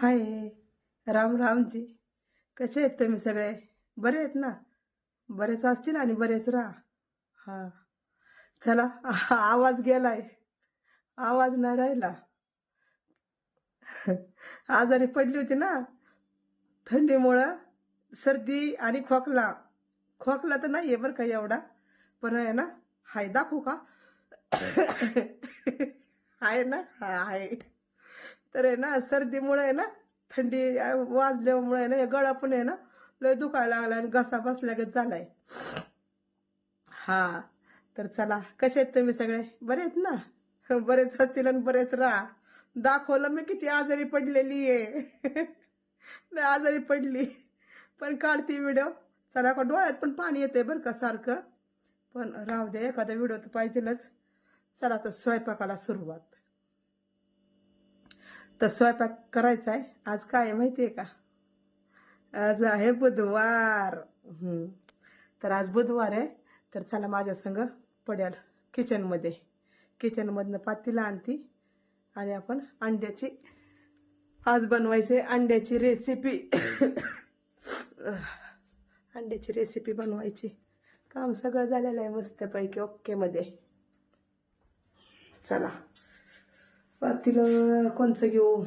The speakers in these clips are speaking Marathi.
हाय राम रामजी. कसे आहेत तुम्ही सगळे? बरे आहेत ना? बरेच असतील आणि बरेच राहा. हा. चला आवाज गेलाय. आवाज नाही राहिला. आजारी पडली होती ना? थंडीमुळं सर्दी आणि खोकला. खोकला तर नाही आहे बरं का एवढा पण आहे ना? हाय दाखवू का? आहे ना? हाय. तर आहे ना सर्दीमुळे आहे ना थंडी वाजल्यामुळे आहे ना हे गळा पण आहे ना लय दुखायला लागला आणि घसा बसल्यागत झालाय. हा तर चला कसे आहेत तुम्ही सगळे? बरे आहेत ना? बरेच असतील आणि बरेच राहा. दाखवलं मी किती आजारी पडलेली आहे. लय आजारी पडली. पण काढते व्हिडिओ. चला का डोळ्यात पण पाणी येते बरं का सारखं. पण राहू दे एखादा व्हिडिओ तर पाहिजेलच. चला तर स्वयंपाकाला सुरुवात. तर स्वयंपाक करायचा आहे. आज काय आहे माहिती आहे का? आज आहे बुधवार. तर आज बुधवार आहे. तर चला माझ्या संग पडेल किचनमध्ये किचनमधनं पातीला आणती आणि आपण अंड्याची आज बनवायचे अंड्याची रेसिपी अंड्याची रेसिपी बनवायची. काम सगळं झालेलं आहे मस्तपैकी ओकेमध्ये चला. पातील कोणचं घेऊ?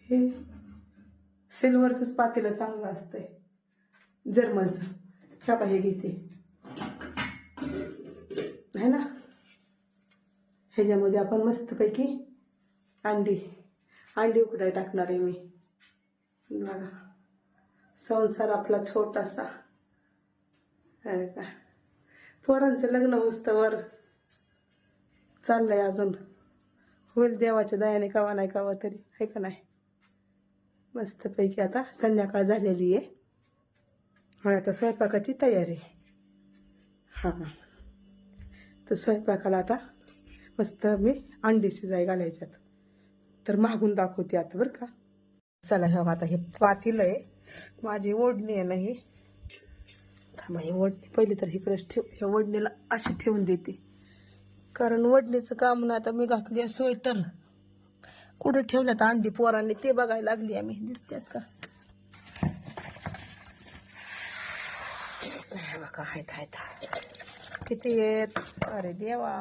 हे सिल्वरचंच पातेलं चांगलं असतंय. जर्मनचं ह्या बा हे घेते. है ना? ह्याच्यामध्ये आपण मस्तपैकी अंडी अंडी उकडाय टाकणार आहे मी. बघा. संसार आपला छोटासा. अरे का? पोरांचं लग्न उस्तवर चाललंय अजून. होईल देवाच्या दयाने कवा नाही कवा तरी आहे का नाही? मस्तपैकी आता संध्याकाळ झालेली आहे. आणि आता स्वयंपाकाची तयारी हां. तर स्वयंपाकाला आता मस्त मी अंडी शिजाय घालायच्यात. तर मागून दाखवते आता बरं का. चला हे आता हे पातील आहे माझी ओढणी आहे ना ही. थांबा हे ओढणी पहिली तर इकडेच ठेव ह्या वडणीला अशी ठेवून देते. कारण वडणीचं काम ना आता मी घातली आहे स्वेटर. कुठं ठेवल्यात अंडी पोरांनी ते बघायला लागली आम्ही. दिसतात का? हे बघा आहेत आहेत किती आहेत? अरे देवा.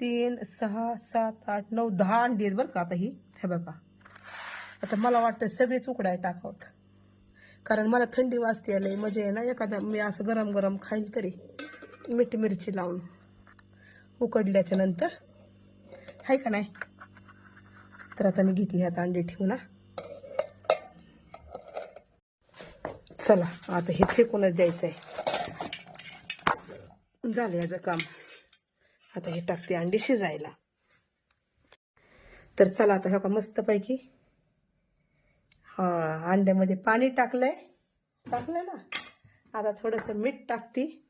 तीन सहा सात आठ नऊ दहा अंडी आहेत बरं का आता ही. हे बघा. आता मला वाटतं सगळेच उकडाय टाकावत. कारण मला थंडी वाजते आली म्हणजे आहे ना एखादा मी असं गरम गरम खाईन तरी मीठ मिरची लावून उकडल्याच्या नंतर. आहे का नाही? तर आता मी घेते ह्यात अंडे ठेवू ना चला आता हे फेकूनच द्यायचं आहे झालं याचं काम. आता हे टाकते अंडी शिजायला. तर चला आता ह्या का मस्तपैकी हा अंड्यामध्ये पाणी टाकलंय. टाकलं ना? आता थोडंसं मीठ टाकते.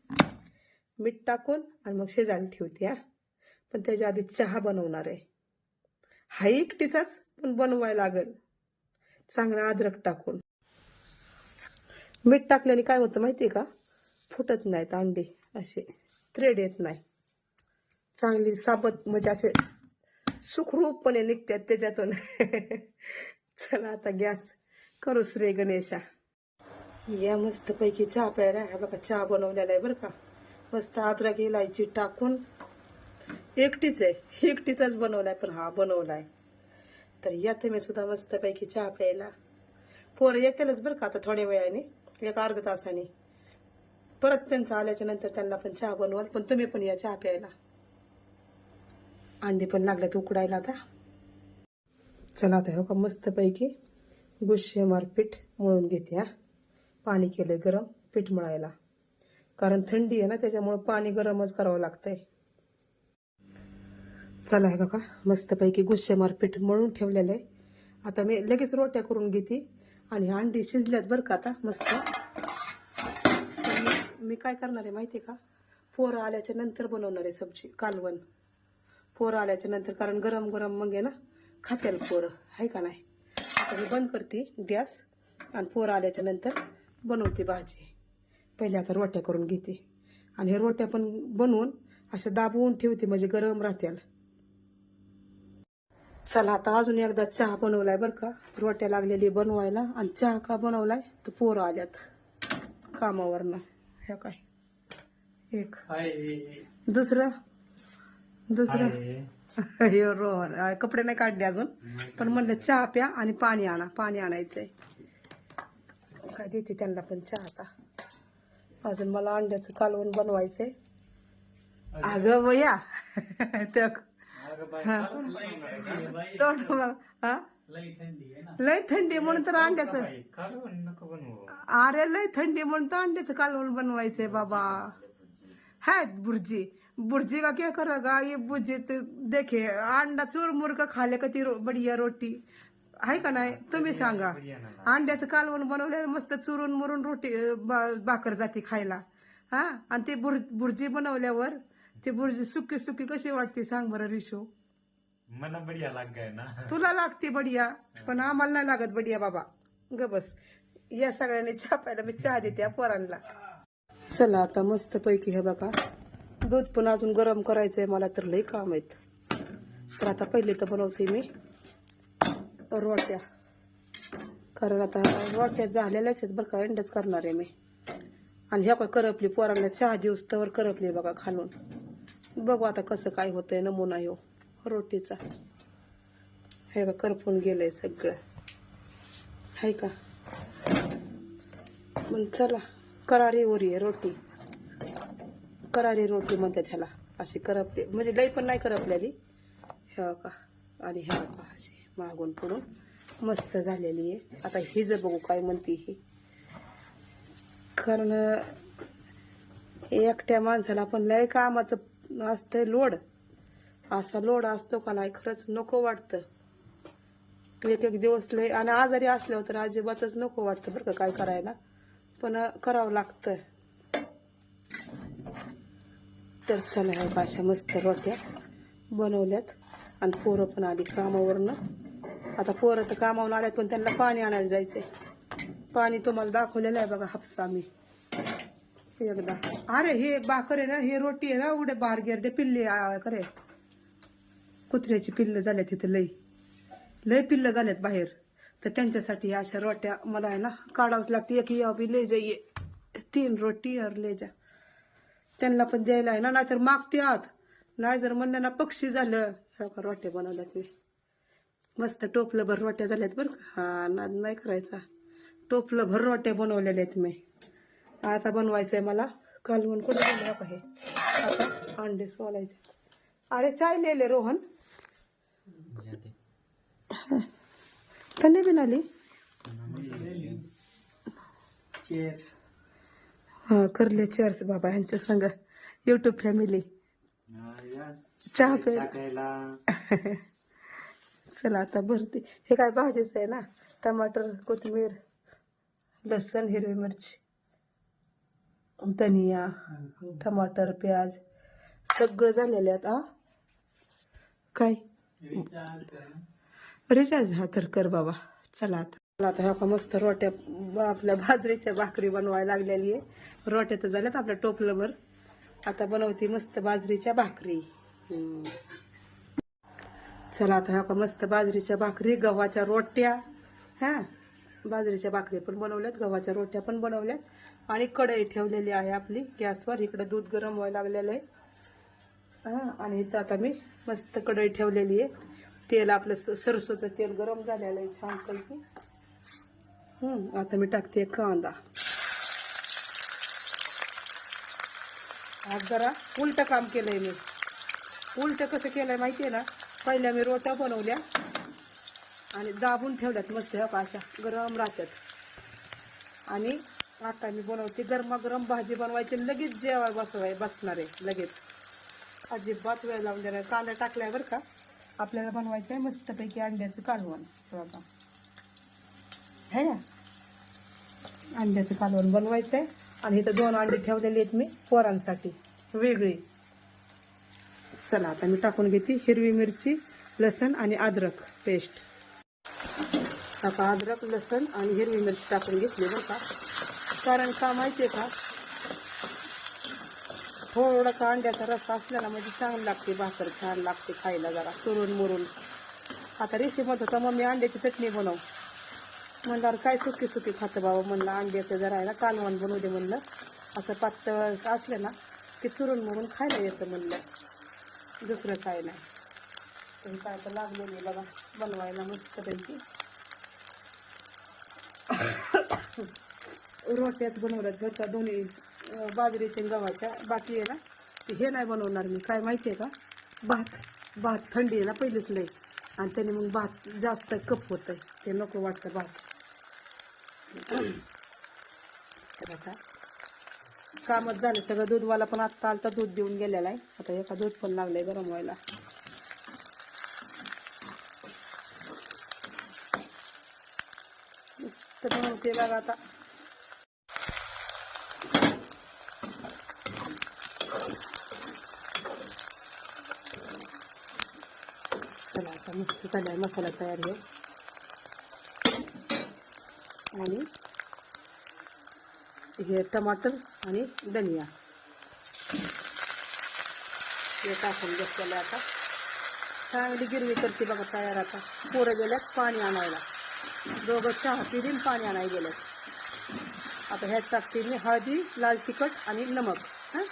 मीठ टाकून आणि मग शेजारी ठेवते हा. पण त्याच्या आधी चहा बनवणार आहे. हा एकटीचाच पण बनवायला लागेल. चांगला अद्रक टाकून. मीठ टाकल्याने काय होतं माहिती आहे का? फुटत नाहीत अंडी असे थ्रेड येत नाही. चांगली साबत म्हणजे असे सुखरूपपणे निघतात त्याच्यातून. चला आता गॅस करू श्री गणेशा. या मस्तपैकी चहा प्यायला. हा बघा चहा बनवलेला आहे बरं का. मस्त अद्रक इलायची टाकून एकटीच आहे. एकटीचाच बनवलाय पण हा बनवलाय. तर या तुम्ही सुद्धा मस्तपैकी चहा प्यायला. पोरं येतीलच बरं का आता थोड्या वेळाने एक अर्धा तासाने. परत त्यांचं आल्याच्यानंतर त्यांना पण चहा बनवाल पण तुम्ही पण या चहा प्यायला. अंडी पण लागल्यात उकडायला आता. चला आता हो का मस्तपैकी गुश्शेमार पीठ मळून घेते हा. पाणी केलं गरम पीठ मळायला. कारण थंडी आहे ना त्याच्यामुळं पाणी गरमच करावं लागतंय. चला हे बघा मस्तपैकी गुश्शेमार पीठ मळून ठेवलेलं आहे आता मी लगेच रोट्या करून घेते आणि अंडी शिजल्यात बरं का आता मस्त. मी- मी काय करणार आहे माहिती आहे का? पोरं आल्याच्यानंतर बनवणार आहे सब्जी कालवण. पोरं आल्याच्यानंतर कारण गरम गरम मग आहे ना खात्याल पोरं आहे का नाही? आता मी बंद करते गॅस आणि पोरं आल्याच्यानंतर बनवते भाजी. पहिले आता रोट्या करून घेते. आणि हे रोट्या पण बनवून अशा दाबवून ठेवते म्हणजे गरम राहत्याल. चला आता अजून एकदा चहा बनवलाय बरं का. रोट्या लागलेली बनवायला आणि चहा का बनवलाय? तर पोरं आल्यात कामावरनं. हे काय? एक. दुसरं? दुसरं? हे रोहन कपडे नाही काढले अजून. पण म्हणलं चहा प्या आणि पाणी आणा पाणी आणायचंय. काय देते त्यांना पण चहा आता. अजून मला अंड्याचं कालवण बनवायचंय. अगं वया. त्या. तोंड बघ. हा? लय थंडी म्हणून तर अंड्याचं. अरे लय थंडी म्हणून तर अंड्याचं कालवण बनवायचंय बाबा. है बुर्जी. बुर्जी का क्या करेगा? ये बुर्जी तो देखे अंडा चुरमुर का खाले का ती रो, बढ़िया रोटी। आहे का नाही? तुम्ही सांगा। अंड्याचं कालवण बनवलं मस्त चुरून मुरून रोटी भाकर जाते खायला. हा? आणि ते बुर बुर्जी बनवल्यावर ते बुर्जी सुकी सुकी कशी वाटते सांग बरं रिशो. मला बढिया लाग गए ना. तुला लागते बढिया पण आम्हाला नाही लागत बढिया बाबा. ग बस. या सगळ्यांनी चहा प्यायला मी चहा देते पोरांना. चला आता मस्त पैकी हे बघा. दूध पण अजून गरम करायचं आहे मला तर लई काम आहेत. तर आता पहिले तर बनवते मी रोट्या. कारण आता रोट्या झालेल्याच आहेत बरं का एंडच करणार आहे मी. आणि ह्या काय करपली पोरांना चहा दिवस तर करपली बघा खालून. बघू आता कसं काय होतंय नमुना ह्यो रोटीचा. हे का करपून गेलंय सगळं. आहे का? मग चला करारी ओरी आहे रोटी. करारी रोटी म्हणतात ह्याला. अशी करपली. म्हणजे लई पण नाही करपलेली ह्या का आणि ह्या का अशी मागून पुढून मस्त झालेली आहे. आता ही जर बघू काय म्हणते ही. कारण एकट्या माणसाला पण लय कामाचं असतंय लोड. असा लोड असतो का नाही खरंच नको वाटतं. एक एक दिवस लय आणि आजारी असल्यावर तर अजिबातच नको वाटतं बरं का काय करायला. पण करावं लागतं. तर चला ह्या अशा मस्त रोट्या बनवल्यात. आणि पोरं पण आली कामावरनं. आता पोरं तर कामावरून आल्यात पण त्यांना पाणी आणायला जायचंय. पाणी तुम्हाला दाखवलेलं आहे बघा हापसा मी एकदा. अरे हे भाकर आहे ना हे रोटी आहे ना उडे बाहेर गेर पिल्ले करे. कुत्र्याची पिल्ल झाल्यात तिथं लई. लय पिल्लं झाल्यात बाहेर. तर त्यांच्यासाठी अशा रोट्या मला आहे ना काढावंच लागते. एक या बी ले जाईये. तीन रोटी और ले जा. त्यांना पण द्यायला आहे ना नाहीतर मागते नाही जर म्हणलं ना पक्षी झालं. ह्या का रोट्या बनवल्यात मी. मस्त टोपलं भर रोट्या झाल्यात बरं का. हा नाद नाही करायचा. टोपलं भर रोट्या बनवलेल्या आहेत मी. आता बनवायचंय मला. कालवण कुठे बनवा का आता अंडे सोलायचे. अरे चाय लिहिले रोहन. त्यांनी बिन आली? हा करले चेअर्स बाबा यांच्या संग. युट्यूब फॅमिली चहा प्यायला. चला आता भरते. हे काय भाजीच आहे ना? टमाटर कोथिंबीर लसण हिरवी मिरची धनिया टमाटर प्याज सगळं झालेलं आहे आता. काय? रिचार्ज हा तर कर बाबा. चला आता. आता ह्या का मस्त रोट्या आपल्या बाजरीच्या भाकरी बनवायला लागलेली आहे. रोट्या तर झाल्यात आपल्या टोपलंभर आता बनवते मस्त बाजरीच्या भाकरी. चला आता ह्या का मस्त बाजरीच्या भाकरी गव्हाच्या रोट्या. हा बाजरीच्या भाकरी पण बनवल्यात गव्हाच्या रोट्या पण बनवल्यात. आणि कढई ठेवलेली आहे आपली गॅसवर. इकडं दूध गरम व्हायला लागलेलं आहे. हा आणि इथं आता मी मस्त कढई ठेवलेली आहे. तेल आपलं सरसोचं तेल गरम झालेलं आहे छानपैकी. पैकी आता मी टाकते कांदा आज जरा उलट काम केलंय मी उलट कसं केलंय माहितीये ना पहिल्या मी रोट्या बनवल्या आणि दाबून ठेवल्यात मस्त ह्या अशा गरम राहतात आणि आता मी बनवते गरमागरम भाजी बनवायची लगेच जेवाय बसवाय बसणार आहे लगेच अजिबात वेळ लावून देणार कांदा टाकल्यावर का आपल्याला बनवायचं आहे मस्तपैकी अंड्याचं कालवण बघा है ना अंड्याचं कालवण बनवायचं आहे आणि इथं दोन अंडे ठेवलेली आहेत मी पोरांसाठी. वेगळी. चला आता मी टाकून घेते हिरवी मिरची लसण आणि अद्रक पेस्ट. आता अद्रक लसण आणि हिरवी मिरची टाकून घेतली बरं का. कारण का माहिती आहे का? थोडासा अंड्याचा रस्सा असल्याला म्हणजे चांगली लागते भाकर छान लागते खायला जरा चुरून मुरून. आता रेशी म्हणत होता मी अंड्याची चटणी बनव. म्हणल्यावर काय सुकी सुकी खातं बाबा म्हणलं अंड्याचं जरा आहे ना कालवण बनवू दे म्हणलं. असं पातळ असलं ना ते चुरून म्हणून खायला येतं म्हणलं. दुसरं काय नाही. पण काय तर लागलेली बघा बनवायला मस्तपैकी रोट्याच बनवल्यात घरच्या दोन्ही बाजरीच्या गव्हाच्या. बाकी आहे ना हे नाही बनवणार मी. काय माहिती आहे का? भात. भात थंडी आहे ना पहिलीच लई. आणि त्याने मग भात जास्त कप होतं ते नको वाटतं भात. कामच झालं. सगळं दूधवाला पण आत्ता आलता दूध देऊन गेलेला आहे. आता एका दूध पण लागलंय गरम व्हायला. ते बघा आता. चला आता मस्त झालाय मसाला तयार आहे आणि हे टमाटर आणि धनिया. हे टाकून घेतलेलं आता. चांगली गिरवी करते बघा तयार आता. पोरं गेल्यात पाणी आणायला. दोघं चहा पिरीन पाणी आणायला गेल्यात आता ह्यात टाकते मी हळदी लाल तिखट आणि नमक. हां?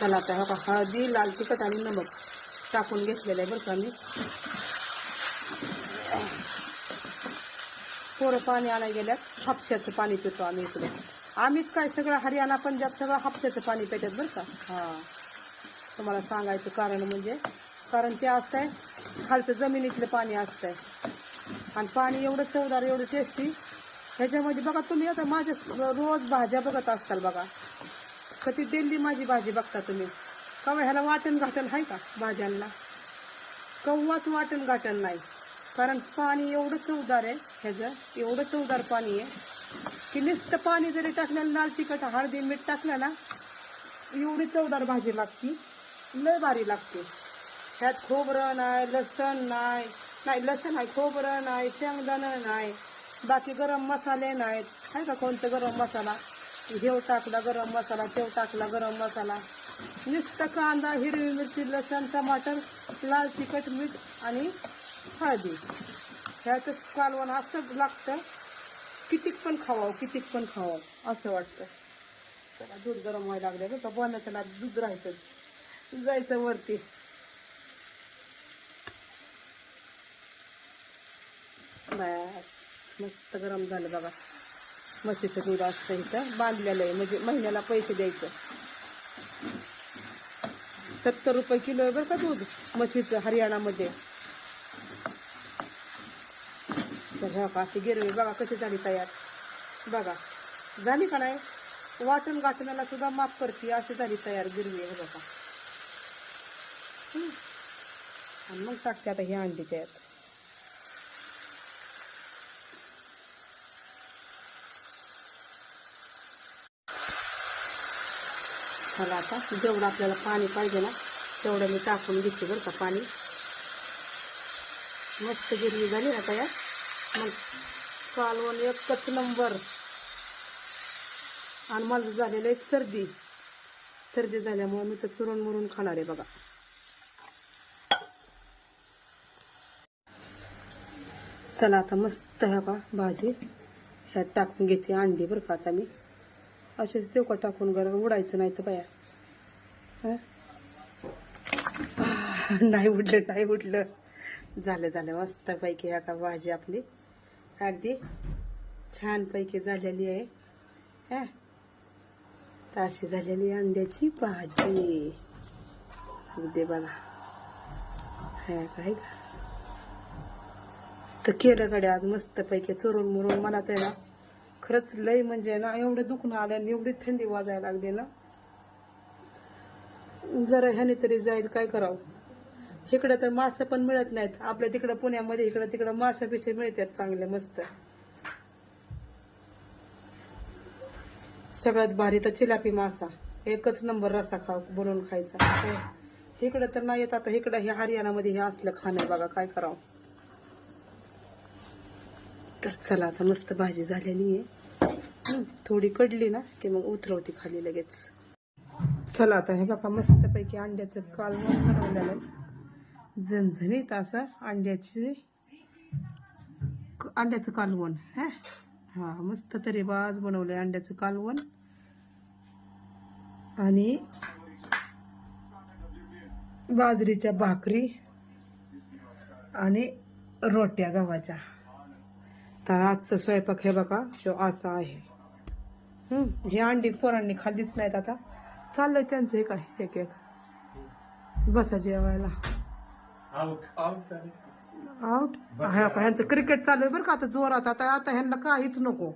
चला आता हळदी लाल तिखट आणि नमक टाकून घेतलेलं आहे बरं का मी. पोरं पाणी आणायला गेल्यात हापशाचं पाणी पितो आम्ही इकडे. आम्हीच काय सगळं हरियाणा पंजाब सगळं हापशाचं पाणी पितात बरं का? हां. तुम्हाला सांगायचं कारण म्हणजे कारण ते असतं आहे खालचं जमिनीतलं पाणी असतं आहे आणि पाणी एवढं चवदार एवढं टेस्टी ह्याच्यामध्ये बघा तुम्ही आता माझ्या रोज भाज्या बघत असताल बघा. कधी डेली माझी भाजी बघता तुम्ही? कवा ह्याला वाटण घाटण आहे का भाज्यांना? कव्वाच वाटण घाटण नाही. कारण पाणी एवढं चवदार आहे ह्याचं एवढं चवदार पाणी आहे. की नुसतं पाणी जरी टाकलं लाल तिखट हळदी मीठ टाकलं ना एवढी चवदार भाजी लागती. लय भारी लागते. ह्यात खोबरं नाही लसण नाही नाही लसण नाही खोबरं नाही शेंगदाणं नाही बाकी गरम मसाले नाहीत. आहे का कोणतं गरम मसाला? घेव टाकला गरम मसाला तेव टाकला गरम मसाला. नुसतं कांदा हिरवी मिरची लसण टमाटर लाल तिखट मीठ आणि हळदी ह्याचं कालवण असंच लागतं. कितीक पण खावावं कितीक पण खावावं असं वाटतं. त्याला दूध गरम व्हायला लागले बरं का. बोलायचं ना दूध राहायचं. जायचं वरती. बस मस्त गरम झालं बघा. म्हशीचं दूध असतं इथं. बांधलेलं आहे. म्हणजे महिन्याला पैसे द्यायचं. सत्तर रुपये किलो आहे बरं का दूध म्हशीचं हरियाणामध्ये. घ्या का? अशी गिरवी बघा कशी झाली तयार. बघा. झाली का नाही? वाटण गाठण्याला सुद्धा माफ करते अशी झाली तयार गिरवी आहे बघा. आणि मग टाकते आता ही अंडी त्यात. चला आता जेवढं आपल्याला पाणी पाहिजे ना तेवढं मी टाकून घेते बरं का पाणी. मस्त गिरवी झाली ना तयार. मग कालवण एकच नंबर. आणि माझं झालेलं आहे सर्दी. सर्दी झाल्यामुळे मी तर चुरून मुरून खाणार आहे बघा. चला आता मस्त ह्या का भाजी. ह्यात टाकून घेते अंडी बरं का आता मी. असेच देऊ का टाकून गर उडायचं नाही तर बाया. नाही उडलं नाही उडलं. झालं झालं. मस्तपैकी ह्या का भाजी आपली. अगदी छानपैकी झालेली आहे. हा. तर अशी झालेली अंड्याची भाजी. अगदी बघा. हाय काय का? तर केलं कडे आज मस्तपैकी चोरून मुरून मला ते ना खरंच लय म्हणजे ना एवढं दुखणं आलं आणि एवढी थंडी वाजायला लागली ना. जरा ह्याने तरी जाईल काय करावं? इकडं तर मासे पण मिळत नाहीत. आपल्या तिकडं पुण्यामध्ये इकडं तिकडं मासे पिसे मिळतात चांगले मस्त. सगळ्यात भारी तर चिलापी मासा. एकच नंबर रसा खा बनवून खायचा. इकडं तर नाही येत आता. इकडं हे हरियाणामध्ये हे असलं खाणं बघा काय करावं. तर चला आता मस्त भाजी झालेली आहे. थोडी कडली ना की मग उतरवती खाली लगेच. चला आता हे बघा मस्तपैकी अंड्याचं कालवण बनवलेलं आहे. झणझणीत असं अंड्याची अंड्याचं कालवण हा? हा मस्त तरी बाज बनवलंय अंड्याचं कालवण. आणि बाजरीच्या भाकरी आणि रोट्या गव्हाच्या. तर आजचं स्वयंपाक हे बघा जो असा आहे. हे अंडी पोरांनी खाल्लीच नाहीत आता. चाललंय त्यांचं हे काय एक एक बसा जेवायला. आउट हा ह्यांचं क्रिकेट चालू आहे बरं का? आता जोरात. आता आता ह्यांना काहीच नको.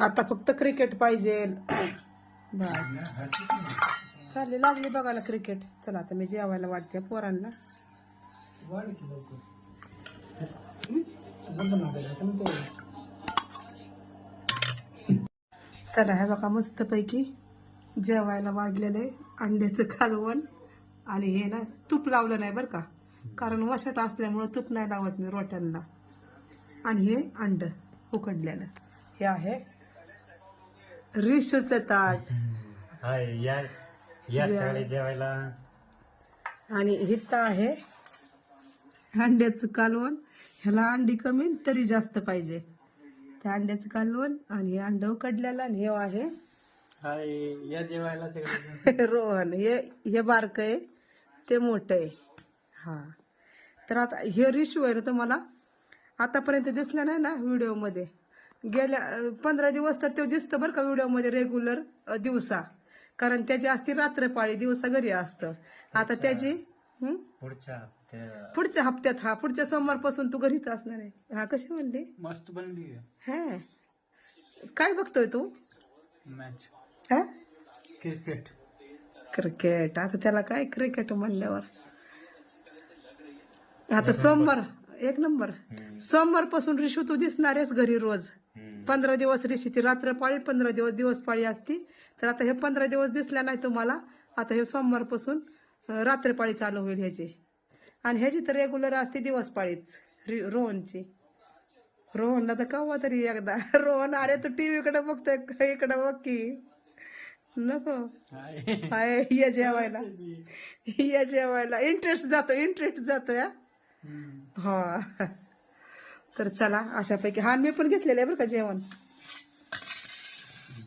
आता फक्त क्रिकेट पाहिजे. बस. चालली लागली बघायला क्रिकेट चला आता मी जेवायला वाटते पोरांना. चला हे बघा मस्तपैकी जेवायला वाढलेले अंड्याचं कालवण आणि हे ना तूप लावलं नाही बरं का? कारण वसट असल्यामुळं तूप नाही लावत मी रोट्यांना. आणि हे अंड उकडलेलं. हे आहे रिशूचं ताट. हाय या या सगळे जेवायला. आणि हिथं आहे अंड्याचं कालवण. ह्याला अंडी कमी तरी जास्त पाहिजे. त्या अंड्याचं कालवण आणि हे अंड उकडलेलं आणि हे आहे या जेवायला सगळे रोहन. हे हे बारक आहे. ते मोठं आहे. हा. तर आता हे रिशू आहे ना तुम्हाला आतापर्यंत दिसला नाही ना व्हिडिओमध्ये. गेल्या पंधरा दिवस तर तो दिसतं बरं का व्हिडिओमध्ये रेग्युलर दिवसा. कारण त्याची असती रात्रपाळी दिवसा घरी असतं. आता त्याची? पुढच्या पुढच्या हप्त्यात हा. पुढच्या सोमवारपासून तू घरीच असणार आहे. हा कशी म्हणली? मस्त बनली हा. काय बघतोय तू? मॅच. हा? क्रिकेट. क्रिकेट. आता त्याला काय क्रिकेट म्हणल्यावर? आता सोमवार एक नंबर. सोमवारपासून रिशू तू दिसणारेच घरी रोज. पंधरा दिवस रिशीची रात्र पाळी पंधरा दिवस दिवस पाळी असती. तर आता हे पंधरा दिवस दिसल्या नाही तुम्हाला. आता हे सोमवारपासून रात्रपाळी चालू होईल ह्याची. आणि ह्याची तर रेग्युलर असते दिवस पाळीच रि रोहनची. रोहनला तर कवा तरी एकदा. रोहन अरे तू टीव्हीकडे बघतोय इकडे बघ की. नको. हाय. या जेवायला. या जेवायला. इंटरेस्ट जातो इंटरेस्ट जातो या. हा. तर चला अशापैकी. हा मी पण घेतलेलं आहे बरं का जेवण.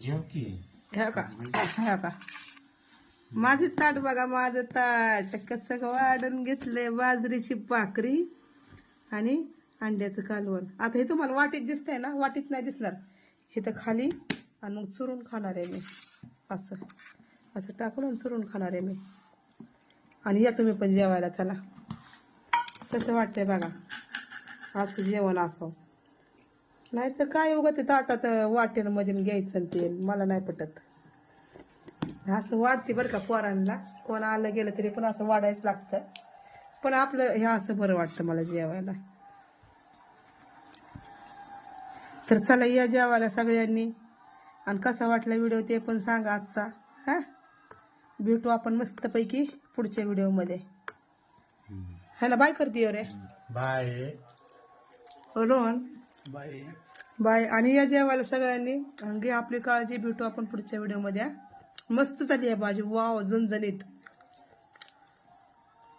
जेव की. ह्या का? ह्या का? माझे ताट बघा माझं ताट. कसं वाढून घेतलंय बाजरीची भाकरी आणि अंड्याचं कालवण. आता हे तुम्हाला वाटीत दिसतंय ना? वाटीत नाही दिसणार. हे तर खाली आणि मग चुरून खाणार आहे मी. असं. असं टाकून आणि चुरून खाणार आहे मी. आणि या तुम्ही पण जेवायला चला. तसं वाटतंय बघा. असं जेवण असं नाही तर काय उगा ते ताटात वाटेमध्ये घ्यायचं तेल ते. मला नाही पटत. असं वाढते बरं का पोरांना. कोण आलं गेलं तरी पण असं वाढायचं लागतं. पण आपलं हे असं बरं वाटतं मला जेवायला. तर चला या जेवायला सगळ्यांनी. आणि कसा वाटला व्हिडिओ ते पण सांगा आजचा हा? भेटू आपण मस्तपैकी पुढच्या व्हिडिओमध्ये. है ना बाय करते रे. बाय. रोहन. बाय. बाय. आणि या जेवायला सगळ्यांनी घे आपली काळजी भेटू आपण पुढच्या व्हिडिओमध्ये. मस्त झाली आहे भाजी. वाव झणझणीत.